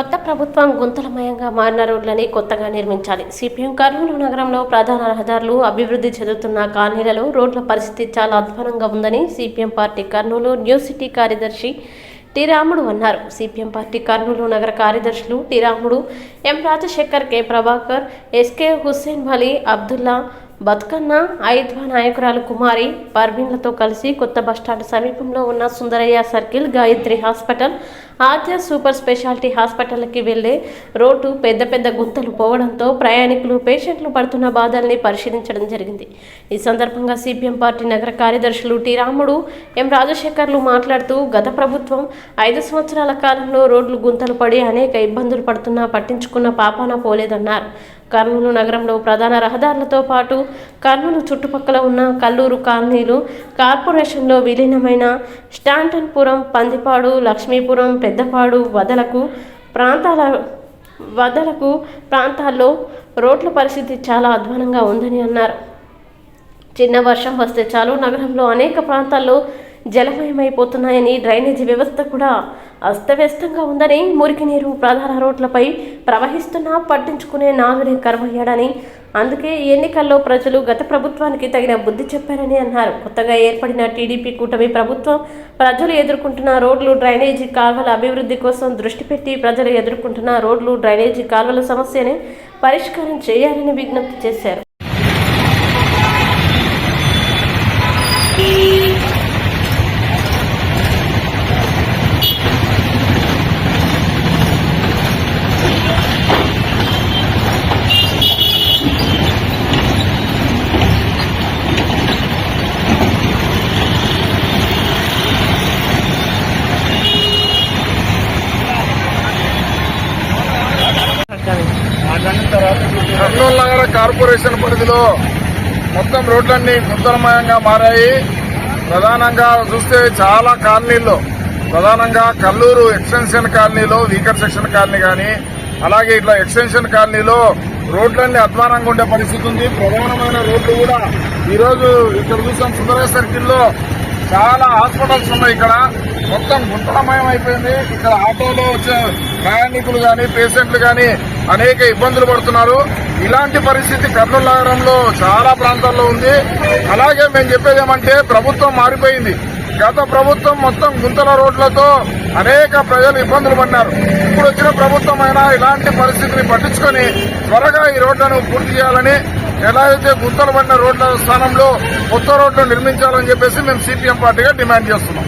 కొత్త ప్రభుత్వం గుంతలమయంగా మారిన రోడ్లని కొత్తగా నిర్మించాలి. సిపిఎం కర్నూలు నగరంలో ప్రధాన రహదారులు అభివృద్ధి చెందుతున్న కాలనీలలో రోడ్ల పరిస్థితి చాలా అధ్వానంగా ఉందని CPM party Kurnool new city కార్యదర్శి టి రాముడు అన్నారు. సిపిఎం పార్టీ కర్నూలు నగర కార్యదర్శులు T Ramudu M Rajasekhar K Prabhakar S K Hussain Ali Abdullah Bathukanna ఐద్వా నాయకురాలు కుమారి పర్వీన్లతో కలిసి కొత్త బస్టాండ్ సమీపంలో ఉన్న Sundarayya circle Gayatri hospital Adya super speciality హాస్పిటల్కి వెళ్ళే రోడ్డు పెద్ద పెద్ద గుంతలు పోవడంతో ప్రయాణికులు పేషెంట్లు పడుతున్న బాధల్ని పరిశీలించడం జరిగింది. ఈ సందర్భంగా సిపిఎం పార్టీ నగర కార్యదర్శులు టి రాముడు ఎం రాజశేఖర్లు మాట్లాడుతూ గత ప్రభుత్వం ఐదు సంవత్సరాల కాలంలో రోడ్లు గుంతలు పడి అనేక ఇబ్బందులు పడుతున్నా పట్టించుకున్న పాపాన పోలేదన్నారు. కర్నూలు నగరంలో ప్రధాన రహదారులతో పాటు కర్నూలు చుట్టుపక్కల ఉన్న కల్లూరు కాలనీలు కార్పొరేషన్లో విలీనమైన స్టాంటన్పురం పందిపాడు లక్ష్మీపురం పెద్దపాడు వదలకు ప్రాంతాల వదలకు ప్రాంతాల్లో రోడ్ల పరిస్థితి చాలా అధ్వానంగా ఉందని అన్నారు. చిన్న వర్షం వస్తే చాలు నగరంలో అనేక ప్రాంతాల్లో జలమయమైపోతున్నాయని డ్రైనేజీ వ్యవస్థ కూడా అస్తవ్యస్తంగా ఉందని మురికి నీరు ప్రధాన రోడ్లపై ప్రవహిస్తున్నా పట్టించుకునే నాదుడే కరువయ్యాడని అందుకే ఎన్నికల్లో ప్రజలు గత ప్రభుత్వానికి తగిన బుద్ధి చెప్పారని అన్నారు. కొత్తగా ఏర్పడిన టీడీపీ కూటమి ప్రభుత్వం ప్రజలు ఎదుర్కొంటున్న రోడ్లు డ్రైనేజీ కాల్వల అభివృద్ధి కోసం దృష్టి పెట్టి ప్రజలు ఎదుర్కొంటున్న రోడ్లు డ్రైనేజీ కాల్వల సమస్యని పరిష్కారం చేయాలని విజ్ఞప్తి చేశారు కర్నూలు నగర కార్పొరేషన్ పరిధిలో మొత్తం రోడ్లన్నీ గుంతలమయంగా మారాయి. ప్రధానంగా చూస్తే చాలా కాలనీల్లో ప్రధానంగా కల్లూరు ఎక్స్టెన్షన్ కాలనీలో వీకర్ సెక్షన్ కాలనీ కానీ అలాగే ఇట్లా ఎక్స్టెన్షన్ కాలనీలో రోడ్లన్నీ అధ్వానంగా ఉండే పరిస్థితి ఉంది. ప్రధానమైన రోడ్లు కూడా ఈరోజు ఇక్కడ చూసాం సుందర సర్కిల్లో చాలా హాస్పిటల్స్ ఉన్నాయి ఇక్కడ. మొత్తం గుంతలమయం అయిపోయింది. ఇక్కడ ఆటోలో వచ్చే ప్రయాణికులు కానీ పేషెంట్లు కానీ అనేక ఇబ్బందులు పడుతున్నారు. ఇలాంటి పరిస్థితి కర్నూలు నగరంలో చాలా ప్రాంతాల్లో ఉంది. అలాగే మేము చెప్పేది ఏమంటే ప్రభుత్వం మారిపోయింది. గత ప్రభుత్వం మొత్తం గుంతల రోడ్లతో అనేక ప్రజలు ఇబ్బందులు పడినారు. ఇప్పుడు వచ్చిన ప్రభుత్వం అయినా ఇలాంటి పరిస్థితిని పట్టించుకొని త్వరగా ఈ రోడ్లను పూర్తి చేయాలని ఎలా అయితే గుంతలు పడిన రోడ్ల స్థానంలో కొత్త రోడ్లు నిర్మించాలని చెప్పేసి మేము సిపిఎం పార్టీగా డిమాండ్ చేస్తున్నాం.